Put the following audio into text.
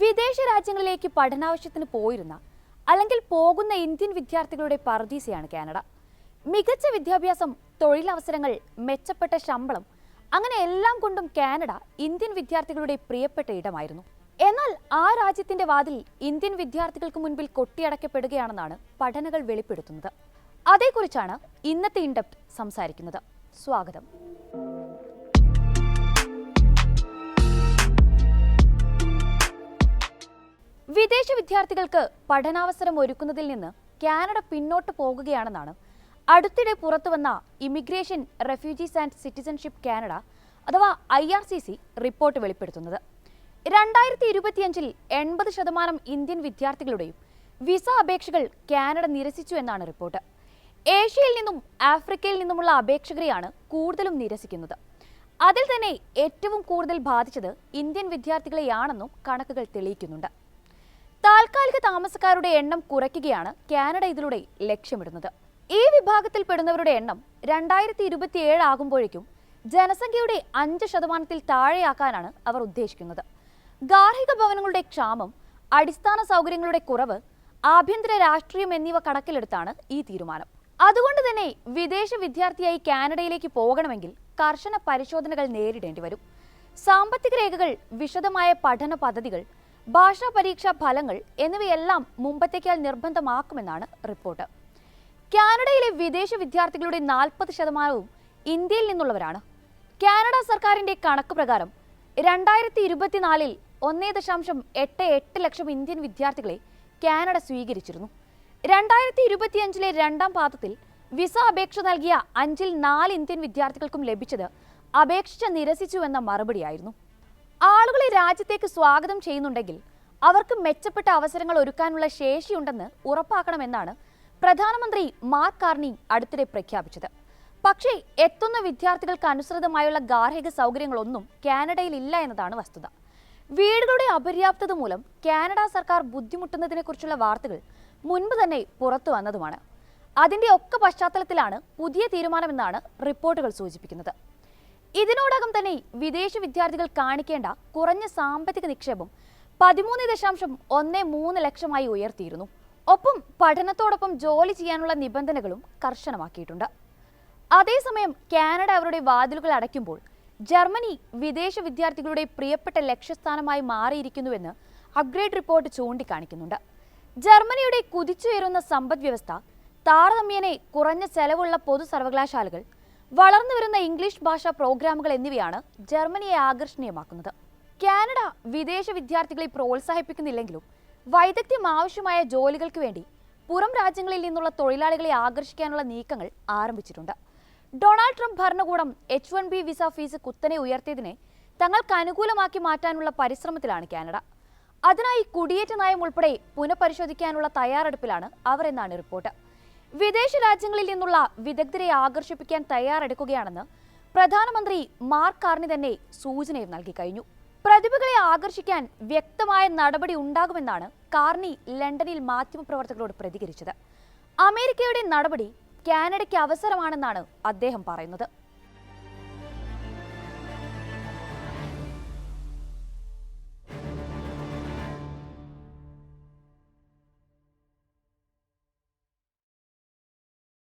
വിദേശ രാജ്യങ്ങളിലേക്ക് പഠനാവശ്യത്തിന് പോയിരുന്ന അല്ലെങ്കിൽ പോകുന്ന ഇന്ത്യൻ വിദ്യാർത്ഥികളുടെ പർദീസയാണ് കാനഡ. മികച്ച വിദ്യാഭ്യാസം തൊഴിലവസരങ്ങൾ മെച്ചപ്പെട്ട ശമ്പളം അങ്ങനെ എല്ലാം കൊണ്ടും കാനഡ ഇന്ത്യൻ വിദ്യാർത്ഥികളുടെ പ്രിയപ്പെട്ട ഇടമായിരുന്നു. എന്നാൽ ആ രാജ്യത്തിന്റെ വാതിൽ ഇന്ത്യൻ വിദ്യാർത്ഥികൾക്ക് മുൻപിൽ കൊട്ടിയടക്കപ്പെടുകയാണെന്നാണ് പഠനങ്ങൾ വെളിപ്പെടുത്തുന്നത്. അതേക്കുറിച്ചാണ് ഇന്നത്തെ ഇൻഡപ്റ്റ് സംസാരിക്കുന്നത്. സ്വാഗതം. വിദേശ വിദ്യാർത്ഥികൾക്ക് പഠനാവസരം ഒരുക്കുന്നതിൽ നിന്ന് കാനഡ പിന്നോട്ട് പോകുകയാണെന്നാണ്. അടുത്തിടെ പുറത്തുവന്ന immigration refugees and citizenship Canada അഥവാ I R C C report വെളിപ്പെടുത്തുന്നത്. രണ്ടായിരത്തി ഇരുപത്തിയഞ്ചിൽ എൺപത് ശതമാനം ഇന്ത്യൻ വിദ്യാർത്ഥികളുടെയും വിസ അപേക്ഷകൾ കാനഡ നിരസിച്ചു എന്നാണ് റിപ്പോർട്ട്. ഏഷ്യയിൽ നിന്നും ആഫ്രിക്കയിൽ നിന്നുമുള്ള അപേക്ഷകരെയാണ് കൂടുതലും നിരസിക്കുന്നത്. അതിൽ തന്നെ ഏറ്റവും കൂടുതൽ ബാധിച്ചത് ഇന്ത്യൻ വിദ്യാർത്ഥികളെയാണെന്നും കണക്കുകൾ തെളിയിക്കുന്നുണ്ട്. താൽക്കാലിക താമസക്കാരുടെ എണ്ണം കുറയ്ക്കുകയാണ് കാനഡ ഇതിലൂടെ ലക്ഷ്യമിടുന്നത്. ഈ വിഭാഗത്തിൽപ്പെടുന്നവരുടെ എണ്ണം രണ്ടായിരത്തി ഇരുപത്തിയേഴ് ആകുമ്പോഴേക്കും ജനസംഖ്യയുടെ അഞ്ച് ശതമാനത്തിൽ താഴെയാക്കാനാണ് അവർ ഉദ്ദേശിക്കുന്നത്. ഗാർഹിക ഭവനങ്ങളുടെ ക്ഷാമം അടിസ്ഥാന സൗകര്യങ്ങളുടെ കുറവ് ആഭ്യന്തര രാഷ്ട്രീയം എന്നിവ കണക്കിലെടുത്താണ് ഈ തീരുമാനം. അതുകൊണ്ട് തന്നെ വിദേശ വിദ്യാർത്ഥിയായി കാനഡയിലേക്ക് പോകണമെങ്കിൽ കർശന പരിശോധനകൾ നേരിടേണ്ടി വരും. സാമ്പത്തിക രേഖകൾ വിശദമായ പഠന പദ്ധതികൾ ഭാഷാ പരീക്ഷാ ഫലങ്ങൾ എന്നിവയെല്ലാം മുമ്പത്തേക്കാൾ നിർബന്ധമാക്കുമെന്നാണ് റിപ്പോർട്ട്. കാനഡയിലെ വിദേശ വിദ്യാർത്ഥികളുടെ നാൽപ്പത് ശതമാനവും ഇന്ത്യയിൽ നിന്നുള്ളവരാണ്. കാനഡ സർക്കാരിന്റെ കണക്ക് പ്രകാരം രണ്ടായിരത്തി ഇരുപത്തിനാലിൽ ഒന്നേ ദശാംശം എട്ട് എട്ട് ലക്ഷം ഇന്ത്യൻ വിദ്യാർത്ഥികളെ കാനഡ സ്വീകരിച്ചിരുന്നു. രണ്ടായിരത്തി ഇരുപത്തിയഞ്ചിലെ രണ്ടാം പാദത്തിൽ വിസ അപേക്ഷ നൽകിയ അഞ്ചിൽ നാല് ഇന്ത്യൻ വിദ്യാർത്ഥികൾക്കും ലഭിച്ചത് അപേക്ഷിച്ച് നിരസിച്ചു എന്ന മറുപടിയായിരുന്നു. ആളുകളെ രാജ്യത്തേക്ക് സ്വാഗതം ചെയ്യുന്നുണ്ടെങ്കിൽ അവർക്ക് മെച്ചപ്പെട്ട അവസരങ്ങൾ ഒരുക്കാനുള്ള ശേഷിയുണ്ടെന്ന് ഉറപ്പാക്കണമെന്നാണ് പ്രധാനമന്ത്രി മാർക്ക് കാർണി അടുത്തിടെ പ്രഖ്യാപിച്ചത്. പക്ഷേ എത്തുന്ന വിദ്യാർത്ഥികൾക്ക് അനുസൃതമായുള്ള ഗാർഹിക സൗകര്യങ്ങളൊന്നും കാനഡയിൽ ഇല്ല എന്നതാണ് വസ്തുത. വീടുകളുടെ അപര്യാപ്തത മൂലം കാനഡ സർക്കാർ ബുദ്ധിമുട്ടുന്നതിനെക്കുറിച്ചുള്ള വാർത്തകൾ മുൻപ് തന്നെ പുറത്തു വന്നതുമാണ്. അതിന്റെ ഒക്കെ പശ്ചാത്തലത്തിലാണ് പുതിയ തീരുമാനമെന്നാണ് റിപ്പോർട്ടുകൾ സൂചിപ്പിക്കുന്നത്. ഇതിനോടകം തന്നെ വിദേശ വിദ്യാർത്ഥികൾ കാണിക്കേണ്ട കുറഞ്ഞ സാമ്പത്തിക നിക്ഷേപം പതിമൂന്ന് ദശാംശം ഒന്ന് മൂന്ന് ലക്ഷമായി ഉയർത്തിയിരുന്നു. ഒപ്പം പഠനത്തോടൊപ്പം ജോലി ചെയ്യാനുള്ള നിബന്ധനകളും കർശനമാക്കിയിട്ടുണ്ട്. അതേസമയം കാനഡ അവരുടെ വാതിലുകൾ അടയ്ക്കുമ്പോൾ ജർമ്മനി വിദേശ വിദ്യാർത്ഥികളുടെ പ്രിയപ്പെട്ട ലക്ഷ്യസ്ഥാനമായി മാറിയിരിക്കുന്നുവെന്ന് അപ്ഗ്രേഡ് റിപ്പോർട്ട് ചൂണ്ടിക്കാണിക്കുന്നുണ്ട്. ജർമ്മനിയുടെ കുതിച്ചുയരുന്ന സമ്പദ് വ്യവസ്ഥ താരതമ്യേനെ കുറഞ്ഞ ചെലവുള്ള പൊതു സർവകലാശാലകൾ വളർന്നു വരുന്ന ഇംഗ്ലീഷ് ഭാഷാ പ്രോഗ്രാമുകൾ എന്നിവയാണ് ജർമ്മനിയെ ആകർഷണീയമാക്കുന്നത്. കാനഡ വിദേശ വിദ്യാർത്ഥികളെ പ്രോത്സാഹിപ്പിക്കുന്നില്ലെങ്കിലും വൈദഗ്ധ്യം ആവശ്യമായ ജോലികൾക്ക് വേണ്ടി പുറം രാജ്യങ്ങളിൽ നിന്നുള്ള തൊഴിലാളികളെ ആകർഷിക്കാനുള്ള നീക്കങ്ങൾ ആരംഭിച്ചിട്ടുണ്ട്. ഡൊണാൾഡ് ട്രംപ് ഭരണകൂടം H one B visa fees കുത്തനെ ഉയർത്തിയതിനെ തങ്ങൾക്ക് അനുകൂലമാക്കി മാറ്റാനുള്ള പരിശ്രമത്തിലാണ് കാനഡ. അതിനായി കുടിയേറ്റ നയം ഉൾപ്പെടെ പുനഃപരിശോധിക്കാനുള്ള തയ്യാറെടുപ്പിലാണ് അവർ എന്നാണ് റിപ്പോർട്ട്. വിദേശ രാജ്യങ്ങളിൽ നിന്നുള്ള വിദഗ്ധരെ ആകർഷിപ്പിക്കാൻ തയ്യാറെടുക്കുകയാണെന്ന് പ്രധാനമന്ത്രി മാർക്ക് കാർണി തന്നെ സൂചനയും നൽകി കഴിഞ്ഞു. പ്രതിഭകളെ ആകർഷിക്കാൻ വ്യക്തമായ നടപടി ഉണ്ടാകുമെന്നാണ് കാർണി ലണ്ടനിൽ മാധ്യമപ്രവർത്തകരോട് പ്രതികരിച്ചത്. അമേരിക്കയുടെ നടപടി കാനഡയ്ക്ക് അവസരമാണെന്നാണ് അദ്ദേഹം പറയുന്നത്.